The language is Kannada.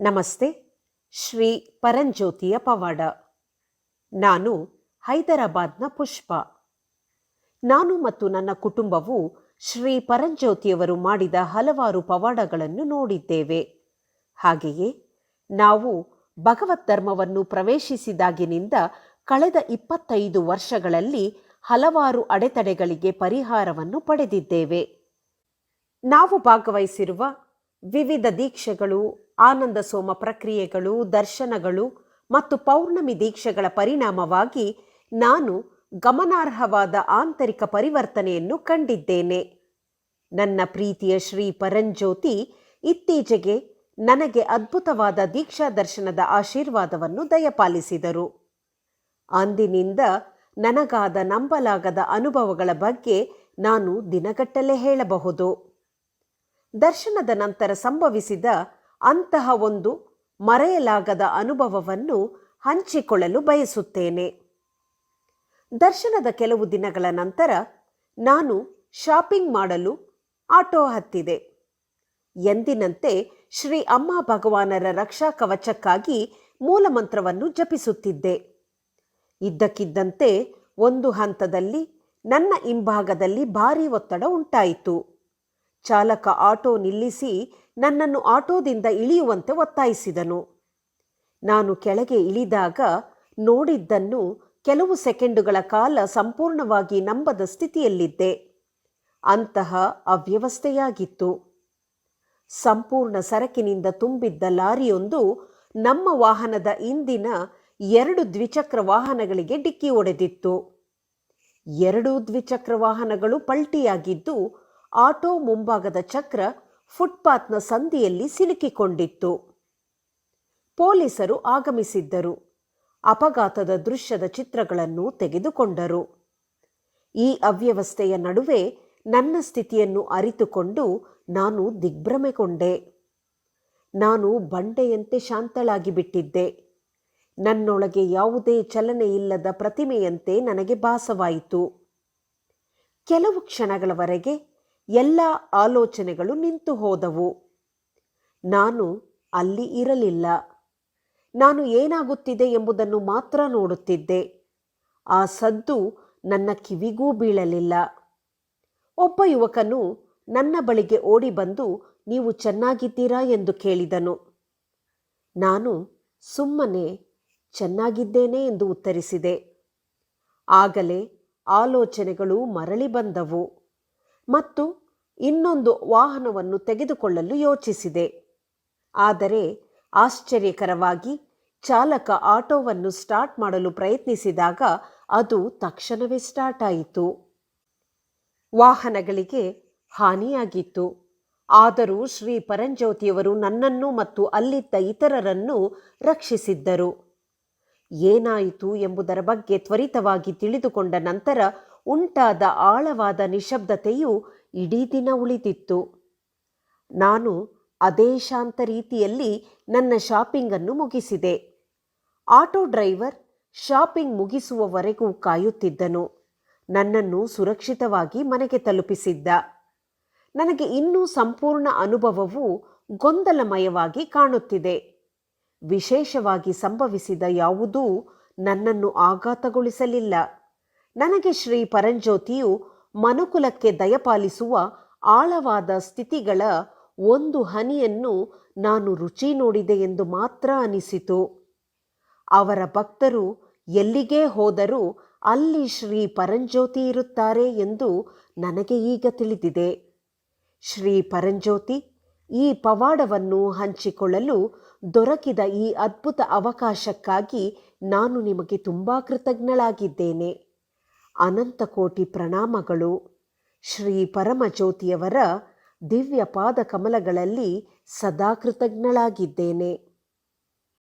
ನಮಸ್ತೆ, ಶ್ರೀ ಪರಂಜ್ಯೋತಿಯ ಪವಾಡ. ನಾನು ಹೈದರಾಬಾದ್ನ ಪುಷ್ಪ. ನಾನು ಮತ್ತು ನನ್ನ ಕುಟುಂಬವು ಶ್ರೀ ಪರಂಜ್ಯೋತಿಯವರು ಮಾಡಿದ ಹಲವಾರು ಪವಾಡಗಳನ್ನು ನೋಡಿದ್ದೇವೆ. ಹಾಗೆಯೇ, ನಾವು ಭಗವತ್ ಧರ್ಮವನ್ನು ಪ್ರವೇಶಿಸಿದಾಗಿನಿಂದ ಕಳೆದ ಇಪ್ಪತ್ತೈದು ವರ್ಷಗಳಲ್ಲಿ ಹಲವಾರು ಅಡೆತಡೆಗಳಿಗೆ ಪರಿಹಾರವನ್ನು ಪಡೆದಿದ್ದೇವೆ. ನಾವು ಭಾಗವಹಿಸಿರುವ ವಿವಿಧ ದೀಕ್ಷೆಗಳು ಆನಂದ ಸೋಮ ಪ್ರಕ್ರಿಯೆಗಳು, ದರ್ಶನಗಳು ಮತ್ತು ಪೌರ್ಣಮಿ ದೀಕ್ಷೆಗಳ ಪರಿಣಾಮವಾಗಿ ನಾನು ಗಮನಾರ್ಹವಾದ ಆಂತರಿಕ ಪರಿವರ್ತನೆಯನ್ನು ಕಂಡಿದ್ದೇನೆ. ನನ್ನ ಪ್ರೀತಿಯ ಶ್ರೀ ಪರಂಜ್ಯೋತಿ ಇತ್ತೀಚೆಗೆ ನನಗೆ ಅದ್ಭುತವಾದ ದೀಕ್ಷಾ ದರ್ಶನದ ಆಶೀರ್ವಾದವನ್ನು ದಯಪಾಲಿಸಿದರು. ಅಂದಿನಿಂದ ನನಗಾದ ನಂಬಲಾಗದ ಅನುಭವಗಳ ಬಗ್ಗೆ ನಾನು ದಿನಗಟ್ಟಲೆ ಹೇಳಬಹುದು. ದರ್ಶನದ ನಂತರ ಸಂಭವಿಸಿದ ಅಂತಹ ಒಂದು ಮರೆಯಲಾಗದ ಅನುಭವವನ್ನು ಹಂಚಿಕೊಳ್ಳಲು ಬಯಸುತ್ತೇನೆ. ದರ್ಶನದ ಕೆಲವು ದಿನಗಳ ನಂತರ ನಾನು ಶಾಪಿಂಗ್ ಮಾಡಲು ಆಟೋ ಹತ್ತಿದೆ. ಎಂದಿನಂತೆ ಶ್ರೀ ಅಮ್ಮ ಭಗವಾನರ ರಕ್ಷಾ ಕವಚಕ್ಕಾಗಿ ಮೂಲಮಂತ್ರವನ್ನು ಜಪಿಸುತ್ತಿದ್ದೆ. ಇದ್ದಕ್ಕಿದ್ದಂತೆ ಒಂದು ಹಂತದಲ್ಲಿ ನನ್ನ ಹಿಂಭಾಗದಲ್ಲಿ ಭಾರೀ ಒತ್ತಡ ಉಂಟಾಯಿತು. ಚಾಲಕ ಆಟೋ ನಿಲ್ಲಿಸಿ ನನ್ನನ್ನು ಆಟೋದಿಂದ ಇಳಿಯುವಂತೆ ಒತ್ತಾಯಿಸಿದನು. ನಾನು ಕೆಳಗೆ ಇಳಿದಾಗ ನೋಡಿದ್ದನ್ನು ಕೆಲವು ಸೆಕೆಂಡುಗಳ ಕಾಲ ಸಂಪೂರ್ಣವಾಗಿ ನಂಬದ ಸ್ಥಿತಿಯಲ್ಲಿದ್ದೆ. ಅಂತಹ ಅವ್ಯವಸ್ಥೆಯಾಗಿತ್ತು. ಸಂಪೂರ್ಣ ಸರಕಿನಿಂದ ತುಂಬಿದ್ದ ಲಾರಿಯೊಂದು ನಮ್ಮ ವಾಹನದ ಇಂದಿನ ಎರಡು ದ್ವಿಚಕ್ರ ವಾಹನಗಳಿಗೆ ಡಿಕ್ಕಿ ಹೊಡೆದಿತ್ತು. ಎರಡೂ ದ್ವಿಚಕ್ರ ವಾಹನಗಳು ಪಲ್ಟಿಯಾಗಿದ್ದು ಆಟೋ ಮುಂಭಾಗದ ಚಕ್ರ ಫುಟ್ಪಾತ್ನ ಸಂದಿಯಲ್ಲಿ ಸಿಲುಕಿಕೊಂಡಿತ್ತು. ಪೊಲೀಸರು ಆಗಮಿಸಿದ್ದರು. ಅಪಘಾತದ ದೃಶ್ಯದ ಚಿತ್ರಗಳನ್ನು ತೆಗೆದುಕೊಂಡರು. ಈ ಅವ್ಯವಸ್ಥೆಯ ನಡುವೆ ನನ್ನ ಸ್ಥಿತಿಯನ್ನು ಅರಿತುಕೊಂಡು ನಾನು ದಿಗ್ಭ್ರಮೆಗೊಂಡೆ. ನಾನು ಬಂಡೆಯಂತೆ ಶಾಂತಳಾಗಿ ಬಿಟ್ಟಿದ್ದೆ. ನನ್ನೊಳಗೆ ಯಾವುದೇ ಚಲನೆ ಇಲ್ಲದ ಪ್ರತಿಮೆಯಂತೆ ನನಗೆ ಭಾಸವಾಯಿತು. ಕೆಲವು ಕ್ಷಣಗಳವರೆಗೆ ಎಲ್ಲ ಆಲೋಚನೆಗಳು ನಿಂತು ಹೋದವು. ನಾನು ಅಲ್ಲಿ ಇರಲಿಲ್ಲ. ನಾನು ಏನಾಗುತ್ತಿದೆ ಎಂಬುದನ್ನು ಮಾತ್ರ ನೋಡುತ್ತಿದ್ದೆ. ಆ ಸದ್ದು ನನ್ನ ಕಿವಿಗೂ ಬೀಳಲಿಲ್ಲ. ಒಬ್ಬ ಯುವಕನು ನನ್ನ ಬಳಿಗೆ ಓಡಿ ಬಂದು, ನೀವು ಚೆನ್ನಾಗಿದ್ದೀರಾ? ಎಂದು ಕೇಳಿದನು. ನಾನು, ಸುಮ್ಮನೆ, ಚೆನ್ನಾಗಿದ್ದೇನೆ ಎಂದು ಉತ್ತರಿಸಿದೆ. ಆಗಲೇ ಆಲೋಚನೆಗಳು ಮರಳಿ ಬಂದವು. ಮತ್ತು ಇನ್ನೊಂದು ವಾಹನವನ್ನು ತೆಗೆದುಕೊಳ್ಳಲು ಯೋಚಿಸಿದೆ. ಆದರೆ ಆಶ್ಚರ್ಯಕರವಾಗಿ ಚಾಲಕ ಆಟೋವನ್ನು ಸ್ಟಾರ್ಟ್ ಮಾಡಲು ಪ್ರಯತ್ನಿಸಿದಾಗ ಅದು ತಕ್ಷಣವೇ ಸ್ಟಾರ್ಟ್ ಆಯಿತು. ವಾಹನಗಳಿಗೆ ಹಾನಿಯಾಗಿತ್ತು. ಆದರೂ ಶ್ರೀ ಪರಂಜ್ಯೋತಿಯವರು ನನ್ನನ್ನು ಮತ್ತು ಅಲ್ಲಿದ್ದ ಇತರರನ್ನು ರಕ್ಷಿಸಿದ್ದರು. ಏನಾಯಿತು ಎಂಬುದರ ಬಗ್ಗೆ ತ್ವರಿತವಾಗಿ ತಿಳಿದುಕೊಂಡ ನಂತರ ಉಂಟಾದ ಆಳವಾದ ನಿಶಬ್ದತೆಯು ಇಡೀ ದಿನ ಉಳಿದಿತ್ತು. ನಾನು ಅದೇ ಶಾಂತ ರೀತಿಯಲ್ಲಿ ನನ್ನ ಶಾಪಿಂಗನ್ನು ಮುಗಿಸಿದೆ. ಆಟೋ ಡ್ರೈವರ್ ಶಾಪಿಂಗ್ ಮುಗಿಸುವವರೆಗೂ ಕಾಯುತ್ತಿದ್ದನು. ನನ್ನನ್ನು ಸುರಕ್ಷಿತವಾಗಿ ಮನೆಗೆ ತಲುಪಿಸಿದ್ದ. ನನಗೆ ಇನ್ನೂ ಸಂಪೂರ್ಣ ಅನುಭವವು ಗೊಂದಲಮಯವಾಗಿ ಕಾಣುತ್ತಿದೆ. ವಿಶೇಷವಾಗಿ ಸಂಭವಿಸಿದ ಯಾವುದೂ ನನ್ನನ್ನು ಆಘಾತಗೊಳಿಸಲಿಲ್ಲ. ನನಗೆ ಶ್ರೀ ಪರಂಜ್ಯೋತಿಯು ಮನುಕುಲಕ್ಕೆ ದಯಪಾಲಿಸುವ ಆಳವಾದ ಸ್ಥಿತಿಗಳ ಒಂದು ಹನಿಯನ್ನು ನಾನು ರುಚಿ ನೋಡಿದೆ ಎಂದು ಮಾತ್ರ ಅನಿಸಿತು. ಅವರ ಭಕ್ತರು ಎಲ್ಲಿಗೇ ಹೋದರೂ ಅಲ್ಲಿ ಶ್ರೀ ಪರಂಜ್ಯೋತಿ ಇರುತ್ತಾರೆ ಎಂದು ನನಗೆ ಈಗ ತಿಳಿದಿದೆ. ಶ್ರೀ ಪರಂಜ್ಯೋತಿ ಈ ಪವಾಡವನ್ನು ಹಂಚಿಕೊಳ್ಳಲು ದೊರಕಿದ ಈ ಅದ್ಭುತ ಅವಕಾಶಕ್ಕಾಗಿ ನಾನು ನಿಮಗೆ ತುಂಬ ಕೃತಜ್ಞಳಾಗಿದ್ದೇನೆ. ಅನಂತ ಕೋಟಿ ಪ್ರಣಾಮಗಳು. ಶ್ರೀ ಪರಮಜ್ಯೋತಿಯವರ ದಿವ್ಯ ಪಾದ ಕಮಲಗಳಲ್ಲಿ ಸದಾ ಕೃತಜ್ಞಳಾಗಿದ್ದೇನೆ.